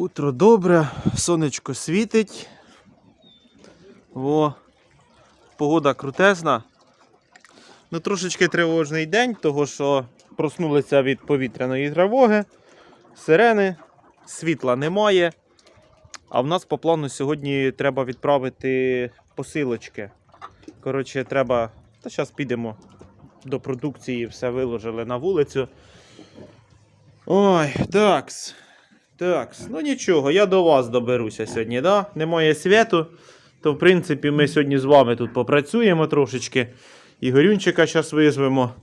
Утро добре, сонечко світить. Во, погода крутезна. Ну, трошечки тривожний день, того що проснулися від повітряної тривоги, сирени, світла немає. А в нас по плану сьогодні треба відправити посилочки. Коротше, треба. Та зараз підемо до продукції, все виложили на вулицю. Ой, такс. Такс. Ну нічого, я до вас доберуся сьогодні, да? Немає світу. То, в принципі, ми сьогодні з вами тут попрацюємо трошечки. Ігорюнчика зараз визвемо.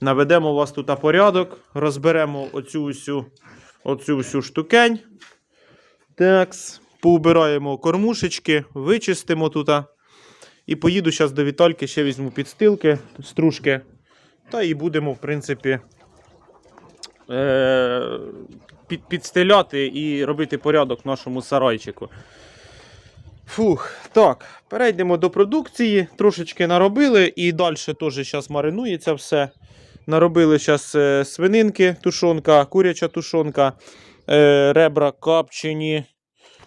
Наведемо у вас тут на порядок, розберемо оцю всю, оцю всю штукень. Такс. Поубираємо кормушечки, вичистимо тут. І поїду зараз до Вітальки, ще візьму підстилки, стружки. Та і будемо, в принципі, е- під, підстеляти і робити порядок нашому сарайчику. Фух, так, перейдемо до продукції. Трошечки наробили і далі теж зараз маринується все. Наробили зараз е, свининки, тушонка, куряча тушонка, е, ребра капчені.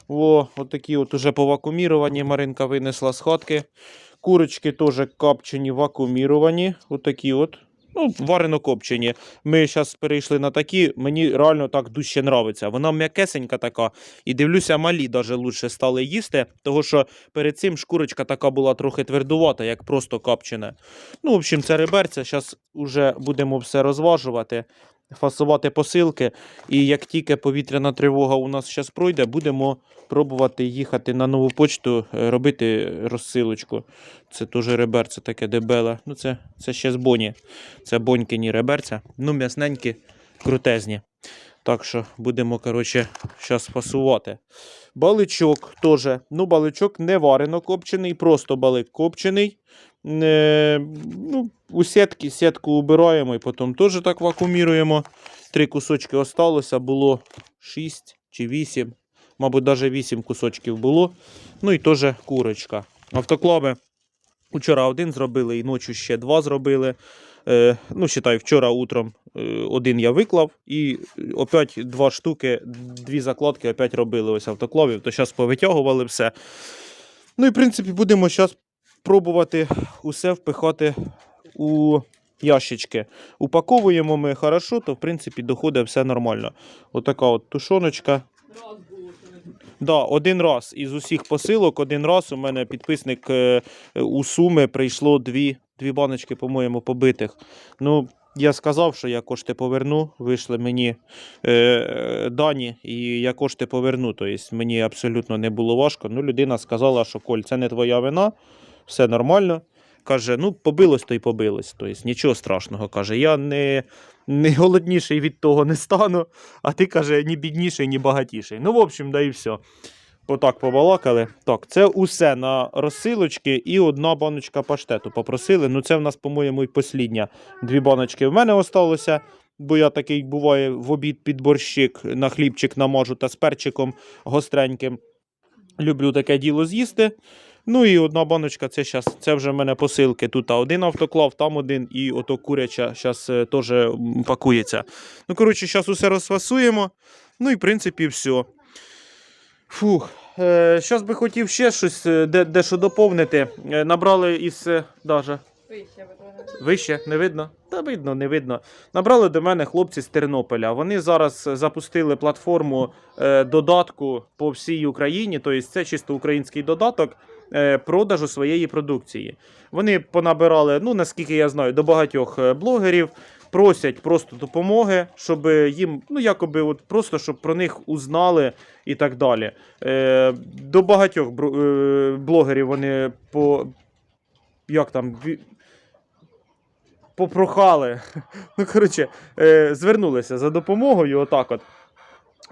О, отакі от уже повакуміровані. Маринка винесла з хатки. Курочки теж капчені, вакууміровані. Отакі от. Ну, варено копчені. Ми зараз перейшли на такі, мені реально так дужче нравиться. Вона м'якесенька така, і дивлюся, малі даже лучше стали їсти, того що перед цим шкурочка така була трохи твердувата, як просто копчена. Ну, в общем, це риберця. Зараз вже будемо все розважувати, фасувати посилки. І як тільки повітряна тривога у нас зараз пройде, будемо пробувати їхати на нову почту, е, робити розсилочку. Це теж реберце таке дебеле. Ну, це, це ще з боні. Це бонькині реберця. Ну, м'ясненькі, крутезні. Так що будемо, коротше, зараз фасувати. Баличок теж. Ну, баличок не варено копчений, просто балик копчений. Ну, у сітки, сітку убираємо і потім теж так вакууміруємо. Три кусочки осталося, було 6 чи 8. Мабуть, навіть 8 кусочків було. Ну і теж курочка. Автоклави Вчора один зробили і ночі ще два зробили. Е, ну, считай, вчора утром е, один я виклав, і опять два штуки, дві закладки опять робили ось автоклавів, то зараз повитягували все. Ну і в принципі будемо зараз пробувати усе впихати у ящички. Упаковуємо ми хорошо, то в принципі доходить все нормально. Отака от тушоночка. Да, один раз із усіх посилок, один раз у мене підписник е, у суми прийшло дві, дві баночки, по-моєму, побитих. Ну, я сказав, що я кошти поверну. Вийшли мені е, дані, і я кошти поверну. Тобто мені абсолютно не було важко. Ну, людина сказала, що Коль, це не твоя вина, все нормально. Каже, ну, побилось, то й побилось. Тобто нічого страшного. Каже, я не, не голодніший від того не стану, а ти каже, ні бідніший, ні багатіший. Ну, в общем, да і все. Отак побалакали. Так, це усе на розсилочки і одна баночка паштету попросили. Ну, це в нас, по-моєму, і послідня. Дві баночки в мене осталося, бо я такий буває в обід під борщик на хлібчик намажу та з перчиком гостреньким. Люблю таке діло з'їсти. Ну і одна баночка, це щас, це вже в мене посилки. Тут один автоклав, там один, і ото куряча зараз теж пакується. Ну, коротше, зараз усе розфасуємо. Ну і в принципі все. Фух. Е, Зараз би хотів ще щось е, де, дещо доповнити. Е, Набрали із. е, Даже. Вище, не видно? Та видно, не видно. Набрали до мене хлопці з Тернополя. Вони зараз запустили платформу е, додатку по всій Україні, тобто це чисто український додаток е, продажу своєї продукції. Вони понабирали, ну наскільки я знаю, до багатьох е, блогерів. Просять просто допомоги, щоб їм, ну якоби, от просто щоб про них узнали і так далі. Е, до багатьох е, блогерів вони по як там попрохали. Ну, коротше, е, звернулися за допомогою. Отак от.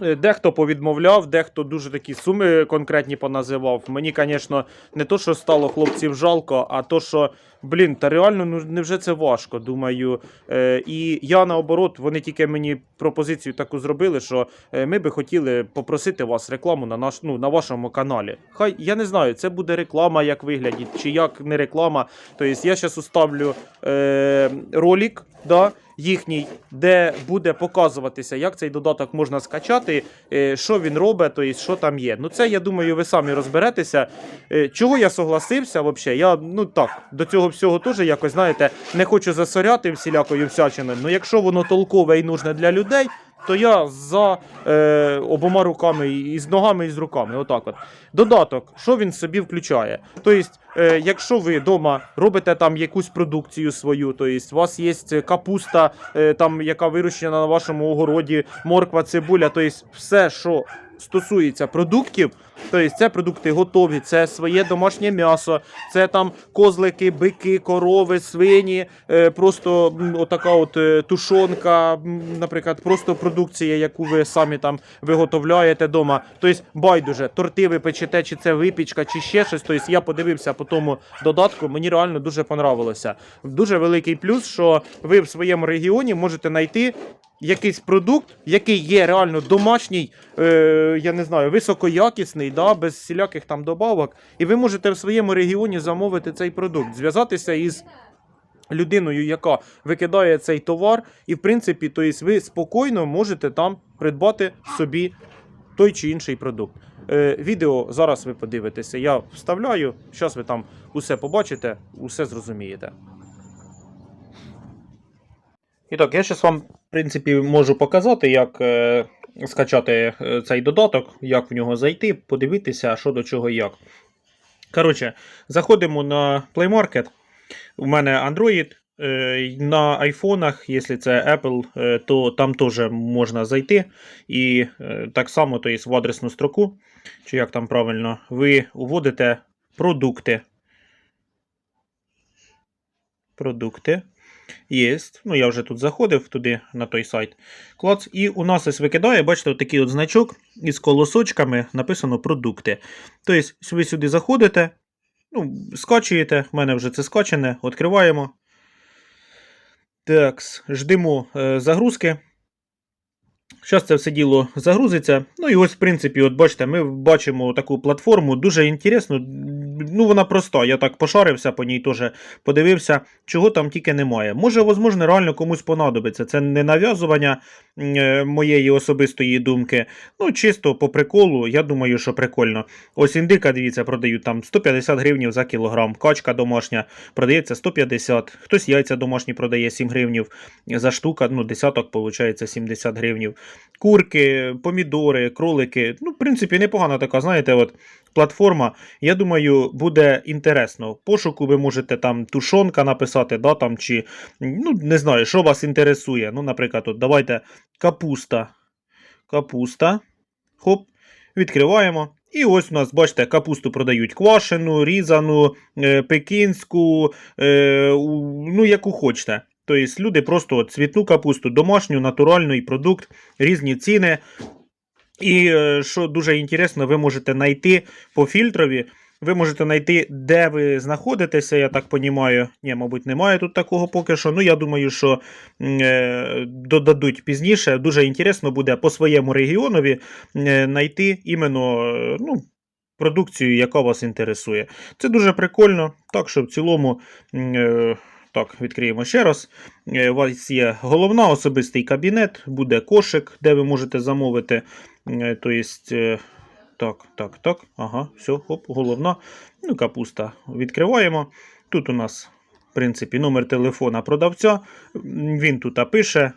Е, Дехто повідмовляв, дехто дуже такі суми конкретні поназивав. Мені, звісно, не то, що стало хлопців жалко, а то, що, блін, та реально, ну невже це важко, думаю. Е, і я наоборот, вони тільки мені пропозицію таку зробили, що е, ми би хотіли попросити вас рекламу на наш, ну, на вашому каналі. Хай я не знаю, це буде реклама, як виглядить, чи як не реклама. Тобто я зараз уставлю е, ролик, да, їхній, де буде показуватися, як цей додаток можна скачати, е, що він робить, тобто, що там є. Ну це я думаю, ви самі розберетеся. Е, Чого я согласився взагалі? Я ну так до цього всього теж якось знаєте, не хочу засоряти всілякою всячиною. Ну якщо воно толкове і нужне для людей. То я за е, обома руками, і з ногами, і з руками. Отак от. Додаток, що він собі включає? Тобто, е, якщо ви вдома робите там якусь продукцію свою, тобто у вас є капуста, е, там, яка вирощена на вашому огороді, морква, цибуля, тобто все, що стосується продуктів, тобто це продукти готові, це своє домашнє м'ясо, це там козлики, бики, корови, свині, е, просто отака от е, тушонка, наприклад, просто продукція, яку ви самі там виготовляєте вдома. Тобто байдуже, торти ви печете, чи це випічка, чи ще щось. Тобто я подивився по тому додатку, мені реально дуже понравилося. Дуже великий плюс, що ви в своєму регіоні можете знайти якийсь продукт, який є реально домашній, е, я не знаю, високоякісний, да, без всіляких там добавок. І ви можете в своєму регіоні замовити цей продукт, зв'язатися із. Людиною, яка викидає цей товар, і в принципі, то ви спокійно можете там придбати собі той чи інший продукт. Е, відео зараз ви подивитеся. Я вставляю. Зараз ви там усе побачите, усе зрозумієте. І так, я зараз вам, в принципі, можу показати, як е, скачати е, цей додаток, як в нього зайти, подивитися, що до чого і як. Коротше, заходимо на Play Market. У мене Android. е, На айфонах, якщо це Apple, е, то там теж можна зайти. І так само, то є в адресну строку, чи як там правильно, ви вводите продукти. Продукти. Єсть. Ну, я вже тут заходив туди на той сайт. Клац. І у нас ось викидає, бачите, такий от значок із колосочками написано продукти. Тобто, ви сюди заходите, ну, скачуєте. У мене вже це скачане. Відкриваємо. Так, ждемо е, загрузки. Зараз це все діло загрузиться. Ну і ось, в принципі, от бачите, ми бачимо таку платформу, дуже інтересно. Ну, вона проста. Я так пошарився по ній теж подивився, чого там тільки немає. Може, можливо, реально комусь понадобиться. Це не нав'язування е, моєї особистої думки. Ну, чисто по приколу, я думаю, що прикольно. Ось індика, дивіться, продають там 150 гривнів за кілограм. Качка домашня продається 150. Хтось яйця домашні продає 7 гривнів за штука, ну, десяток, виходить, 70 гривнів. Курки, помідори, кролики. Ну, в принципі, непогана така, знаєте, от платформа. Я думаю, буде інтересно. В пошуку ви можете там тушонка написати, да, там, чи ну, не знаю, що вас інтересує. Ну, наприклад, от, давайте капуста. Капуста. Хоп, відкриваємо. І ось у нас, бачите, капусту продають квашену, різану, е, пекінську, е, ну, яку хочете. Тобто люди просто цвітну капусту, домашню, натуральний продукт, різні ціни. І е, що дуже інтересно, ви можете знайти по фільтрові. Ви можете знайти, де ви знаходитеся, я так розумію. Ні, мабуть, немає тут такого поки що. Ну, я думаю, що е, додадуть пізніше. Дуже інтересно буде по своєму регіонові е, знайти іменно е, ну, продукцію, яка вас інтересує. Це дуже прикольно. Так що в цілому. е, Так, відкриємо ще раз. Е, У вас є головна особистий кабінет, буде кошик, де ви можете замовити. То єсть, е, так, так, так. Ага, все, хоп, головна. Ну, капуста. Відкриваємо. Тут у нас, в принципі, номер телефона продавця. Він тут пише,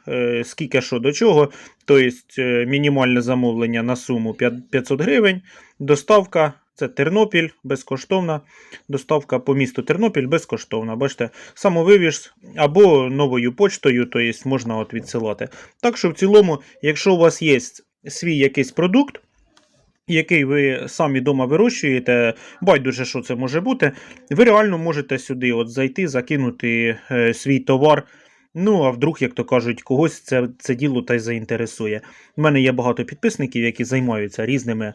скільки що до чого. Тобто, мінімальне замовлення на суму 500 гривень. Доставка. Це Тернопіль безкоштовна. Доставка по місту Тернопіль безкоштовна. Бачите, самовивіз або новою почтою, тобто можна от відсилати. Так що в цілому, якщо у вас є свій якийсь продукт, який ви самі вдома вирощуєте, байдуже, що це може бути, ви реально можете сюди от зайти, закинути е, свій товар. Ну, а вдруг, як то кажуть, когось це, це діло та й заінтересує. У мене є багато підписників, які займаються різними.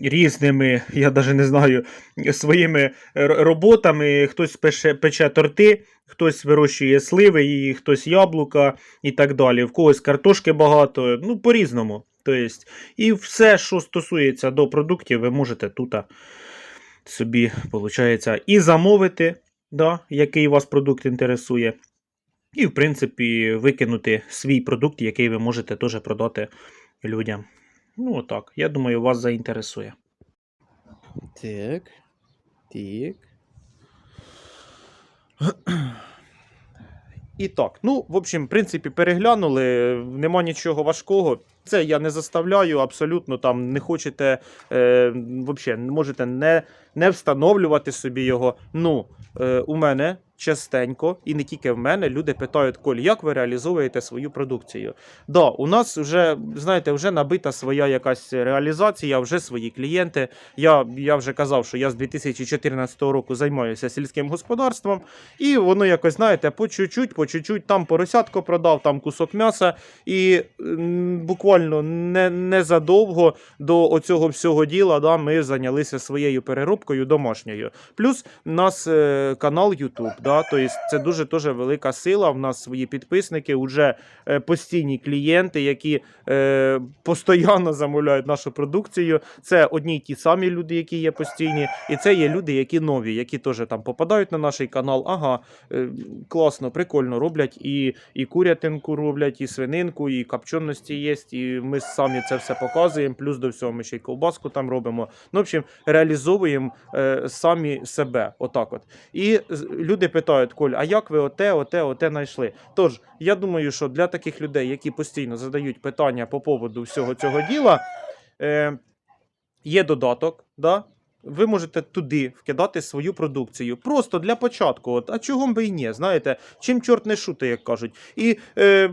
Різними, я навіть не знаю, своїми роботами. Хтось пече, пече торти, хтось вирощує сливи, і хтось яблука і так далі. В когось картошки багато, ну, по-різному. Тобто, і все, що стосується до продуктів, ви можете тут собі, виходить, і замовити, да, який вас продукт інтересує. І, в принципі, викинути свій продукт, який ви можете теж продати людям. Ну, отак. Я думаю, вас заінтересує. Так. Так. І так, ну, в общем, в принципі, переглянули, нема нічого важкого. Це я не заставляю, абсолютно там не хочете, е, взагалі, можете не, не встановлювати собі його. Ну, е, у мене частенько, і не тільки в мене, люди питають, Коль, як ви реалізовуєте свою продукцію? Да, у нас вже, знаєте, вже набита своя якась реалізація, вже свої клієнти. Я, я вже казав, що я з 2014 року займаюся сільським господарством, і воно якось, знаєте, по чуть-чуть, по чуть-чуть, там поросятко продав, там кусок м'яса, і м, буквально не, незадовго до оцього всього діла да, ми зайнялися своєю переробкою домашньою. Плюс у нас е, канал YouTube, да, тобто це дуже дуже велика сила. В нас свої підписники, вже е, постійні клієнти, які е, постійно замовляють нашу продукцію. Це одні й ті самі люди, які є постійні, і це є люди, які нові, які теж там попадають на наш канал. Ага, е, класно, прикольно роблять і, і курятинку роблять, і свининку, і копченості є, і ми самі це все показуємо. Плюс до всього ми ще й ковбаску там робимо. Ну, в общем, реалізовуємо е, самі себе. Отак от. І люди питають, Коль, а як ви оте, оте, оте знайшли? Тож, я думаю, що для таких людей, які постійно задають питання по поводу всього цього діла, е, є додаток, да? ви можете туди вкидати свою продукцію. Просто для початку. От, а чого би і ні, знаєте, чим чорт не шути, як кажуть. І е,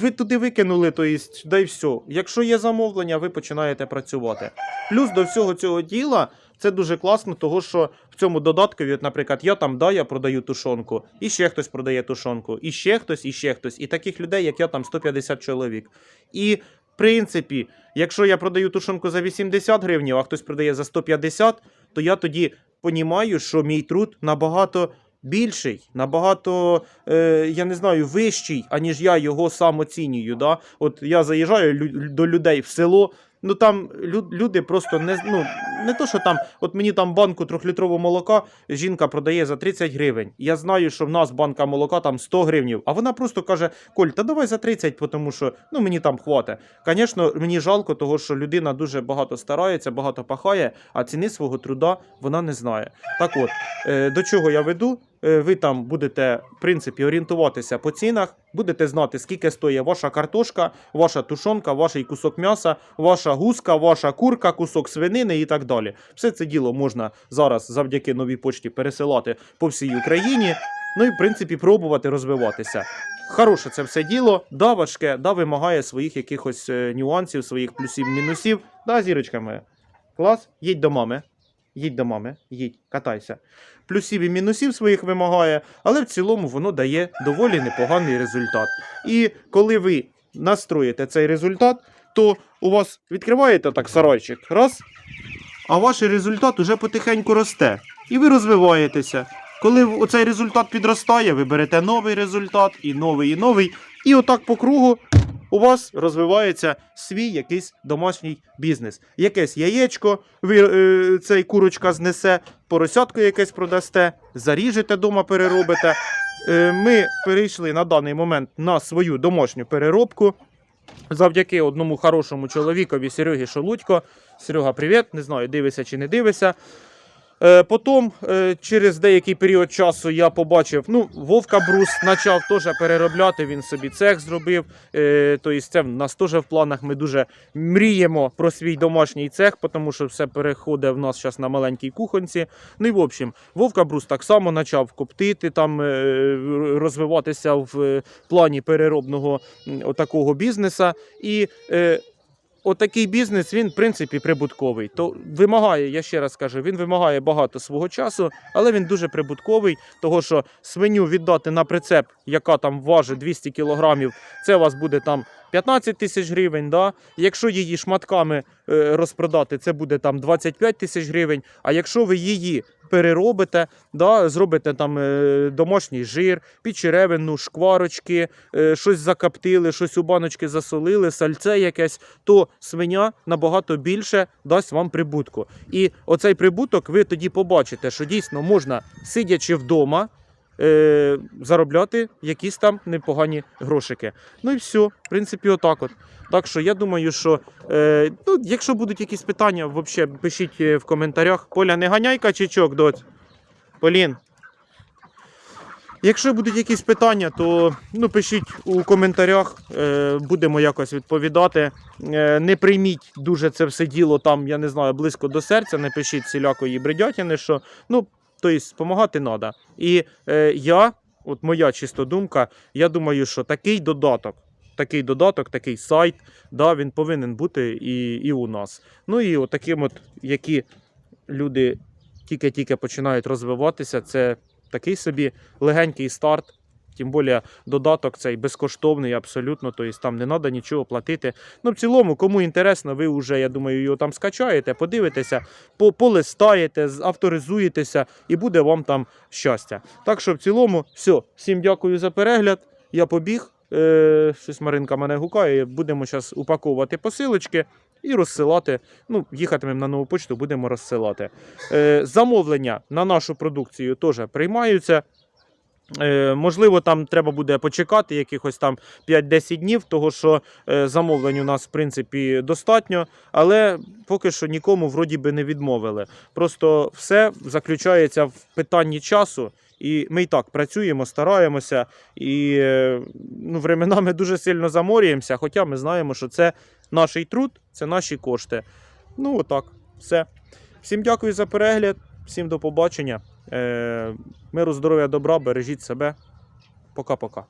ви туди викинули, то єсть, да й все. Якщо є замовлення, ви починаєте працювати. Плюс до всього цього діла. Це дуже класно, того що в цьому додаткові, от, наприклад, я там да, я продаю тушонку, і ще хтось продає тушонку, і ще хтось, і ще хтось. І таких людей, як я, там 150 чоловік. І в принципі, якщо я продаю тушонку за 80 гривень, а хтось продає за 150, то я тоді понімаю, що мій труд набагато більший, набагато, е, я не знаю, вищий, аніж я його сам оцінюю. Да? От я заїжджаю лю- до людей в село. Ну там лю- люди просто не ну не то, що там, от мені там банку трьохлітрового молока жінка продає за 30 гривень. Я знаю, що в нас банка молока там 100 гривнів, а вона просто каже: Коль, та давай за 30, тому що ну мені там хватить. Звісно, мені жалко, того, що людина дуже багато старається, багато пахає, а ціни свого труда вона не знає. Так от, е, до чого я веду? Е, Ви там будете, в принципі, орієнтуватися по цінах, будете знати, скільки стоїть ваша картошка, ваша тушонка, ваш кусок м'яса, ваша гуска, ваша курка, кусок свинини і так далі. Все це діло можна зараз завдяки новій почті пересилати по всій Україні. Ну і в принципі пробувати розвиватися. Хороше це все діло, да, важке, да, вимагає своїх якихось е, нюансів, своїх плюсів, мінусів. Да, зірочка моя. Клас, їдь до мами. Їдь до мами, їдь, катайся. Плюсів і мінусів своїх вимагає, але в цілому воно дає доволі непоганий результат. І коли ви настроїте цей результат, то у вас відкриваєте так сарайчик, раз, а ваш результат уже потихеньку росте. І ви розвиваєтеся. Коли оцей результат підростає, ви берете новий результат, і новий, і новий. І отак по кругу у вас розвивається свій якийсь домашній бізнес. Якесь яєчко, ви е, цей курочка знесе, поросятко якесь продасте, заріжете дома, переробите. Е, ми перейшли на даний момент на свою домашню переробку. Завдяки одному хорошому чоловікові Серегі Шолудько. Серега, привіт. Не знаю, дивишся чи не дивишся. Е, потім, е, через деякий період часу, я побачив, ну, Вовка Брус почав теж переробляти, він собі цех зробив. Тобто це в нас теж в планах. Ми дуже мріємо про свій домашній цех, тому що все переходить в нас зараз на маленькій кухонці. Ну і в общем, Вовка Брус так само почав коптити, там, розвиватися в плані переробного м, отакого бізнеса. І отакий бізнес, він, в принципі, прибутковий. То вимагає, я ще раз кажу, він вимагає багато свого часу, але він дуже прибутковий, того що свиню віддати на прицеп, яка там важить 200 кілограмів, це у вас буде там 15 тисяч гривень. Да? Якщо її шматками е, розпродати, це буде там 25 тисяч гривень. А якщо ви її переробите, да, зробите там е, домашній жир, підчеревину, шкварочки, е, щось закоптили, щось у баночки засолили, сальце якесь, то свиня набагато більше дасть вам прибутку. І оцей прибуток ви тоді побачите, що дійсно можна, сидячи вдома, е, заробляти якісь там непогані грошики. Ну і все, в принципі, отак от. Так що я думаю, що е, ну, якщо будуть якісь питання, взагалі пишіть е, в коментарях. Поля, не ганяй качечок, доць. Полін. Якщо будуть якісь питання, то ну, пишіть у коментарях, е, будемо якось відповідати. Е, не прийміть дуже це все діло там, я не знаю, близько до серця, не пишіть всілякої бредятини, що ну, тобто, допомагати треба. І е, я, от моя чисто думка, я думаю, що такий додаток, такий додаток, такий сайт, да, він повинен бути і, і у нас. Ну і от таким, от, які люди тільки-тільки починають розвиватися, це такий собі легенький старт. Тим більше додаток цей безкоштовний, абсолютно, тобто там не треба нічого платити. Ну, в цілому, кому інтересно, ви вже, я думаю, його там скачаєте, подивитеся, по- полистаєте, авторизуєтеся і буде вам там щастя. Так що в цілому, все. Всім дякую за перегляд. Я побіг. Е, щось Маринка мене гукає. Будемо зараз упаковувати посилочки і розсилати. Ну, їхатимемо на нову почту, будемо розсилати. Е, замовлення на нашу продукцію теж приймаються. Е, можливо, там треба буде почекати якихось там 5-10 днів, того що е, замовлень у нас в принципі достатньо, але поки що нікому вроді би не відмовили. Просто все заключається в питанні часу, і ми і так працюємо, стараємося, і е, ну, временами дуже сильно заморюємося, хоча ми знаємо, що це наш труд, це наші кошти. Ну, отак, все. Всім дякую за перегляд, всім до побачення. Е, миру, здоров'я, добра, бережіть себе. Пока-пока.